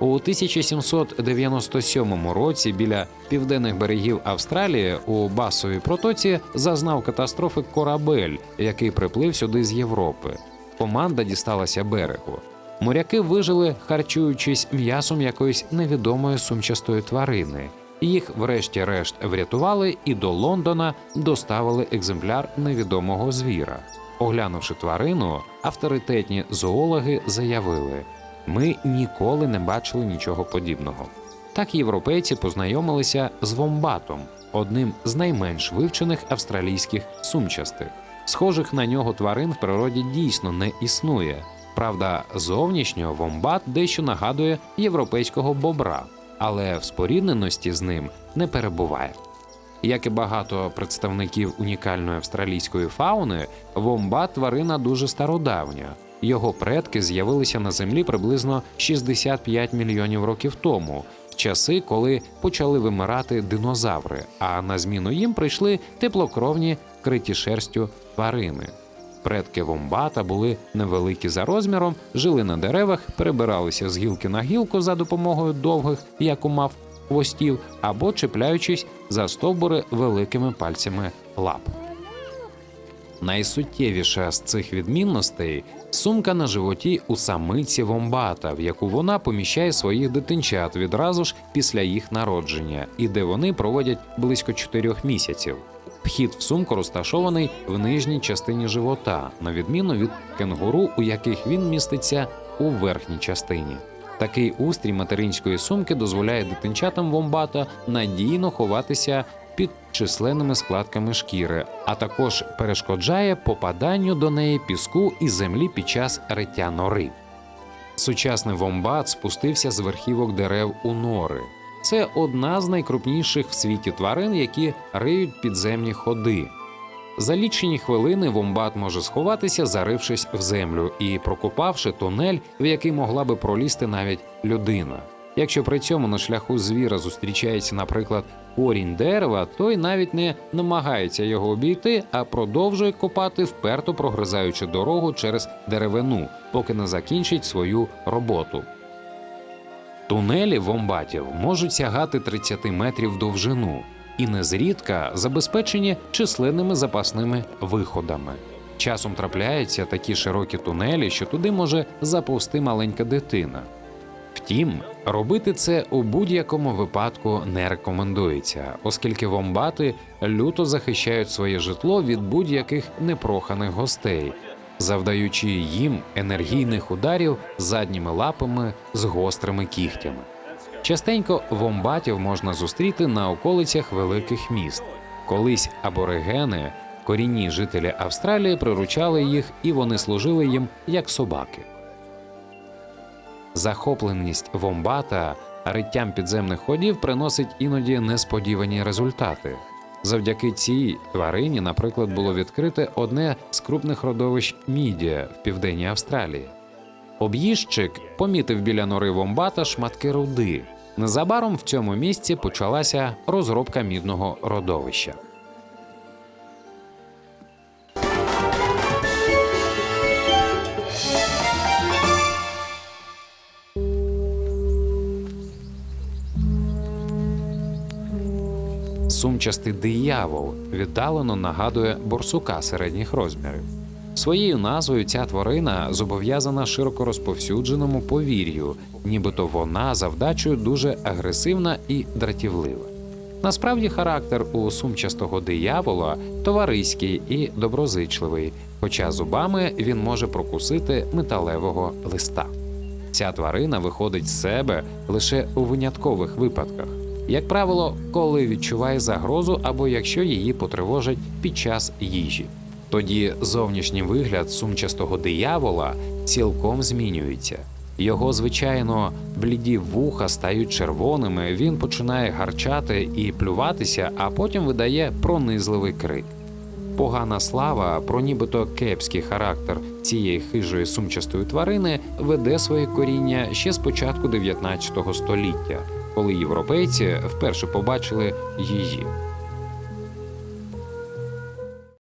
У 1797 році біля південних берегів Австралії у Басовій протоці зазнав катастрофи корабель, який приплив сюди з Європи. Команда дісталася берегу. Моряки вижили, харчуючись м'ясом якоїсь невідомої сумчастої тварини. Їх, врешті-решт, врятували і до Лондона доставили екземпляр невідомого звіра. Оглянувши тварину, авторитетні зоологи заявили: ми ніколи не бачили нічого подібного. Так європейці познайомилися з вомбатом, одним з найменш вивчених австралійських сумчастих. Схожих на нього тварин в природі дійсно не існує. Правда, зовнішньо вомбат дещо нагадує європейського бобра, але в спорідненості з ним не перебуває. Як і багато представників унікальної австралійської фауни, вомбат тварина дуже стародавня. Його предки з'явилися на землі приблизно 65 мільйонів років тому, в часи, коли почали вимирати динозаври, а на зміну їм прийшли теплокровні вкриті шерстю тварини. Предки вомбата були невеликі за розміром, жили на деревах, перебиралися з гілки на гілку за допомогою довгих, як у мав, хвостів, або чіпляючись за стовбури великими пальцями лап. Найсуттєвіша з цих відмінностей сумка на животі у самиці вомбата, в яку вона поміщає своїх дитинчат відразу ж після їх народження, і де вони проводять близько чотирьох місяців. Вхід в сумку розташований в нижній частині живота, на відміну від кенгуру, у яких він міститься у верхній частині. Такий устрій материнської сумки дозволяє дитинчатам вомбата надійно ховатися під численними складками шкіри, а також перешкоджає попаданню до неї піску і землі під час риття нори. Сучасний вомбат спустився з верхівок дерев у нори. Це одна з найкрупніших в світі тварин, які риють підземні ходи. За лічені хвилини вомбат може сховатися, зарившись в землю і прокопавши тунель, в який могла би пролізти навіть людина. Якщо при цьому на шляху звіра зустрічається, наприклад, корінь дерева, той навіть не намагається його обійти, а продовжує копати, вперто прогризаючи дорогу через деревину, поки не закінчить свою роботу. Тунелі вомбатів можуть сягати 30 метрів довжину і незрідка забезпечені численними запасними виходами. Часом трапляються такі широкі тунелі, що туди може заповзти маленька дитина. Втім, робити це у будь-якому випадку не рекомендується, оскільки вомбати люто захищають своє житло від будь-яких непроханих гостей, завдаючи їм енергійних ударів задніми лапами з гострими кігтями. Частенько вомбатів можна зустріти на околицях великих міст. Колись аборигени, корінні жителі Австралії, приручали їх, і вони служили їм як собаки. Захопленість вомбата риттям підземних ходів приносить іноді несподівані результати. Завдяки цій тварині, наприклад, було відкрите одне з крупних родовищ мідія в південній Австралії. Об'їжджик помітив біля нори вомбата шматки руди. Незабаром в цьому місці почалася розробка мідного родовища. Сумчастий диявол віддалено нагадує борсука середніх розмірів. Своєю назвою ця тварина зобов'язана широко розповсюдженому повір'ю, нібито вона завдачею дуже агресивна і дратівлива. Насправді характер у сумчастого диявола товариський і доброзичливий, хоча зубами він може прокусити металевого листа. Ця тварина виходить з себе лише у виняткових випадках, як правило, коли відчуває загрозу або якщо її потривожать під час їжі. Тоді зовнішній вигляд сумчастого диявола цілком змінюється. Його звичайно бліді вуха стають червоними, він починає гарчати і плюватися, а потім видає пронизливий крик. Погана слава про нібито кепський характер цієї хижої сумчастої тварини веде своє коріння ще з початку 19 століття, коли європейці вперше побачили її.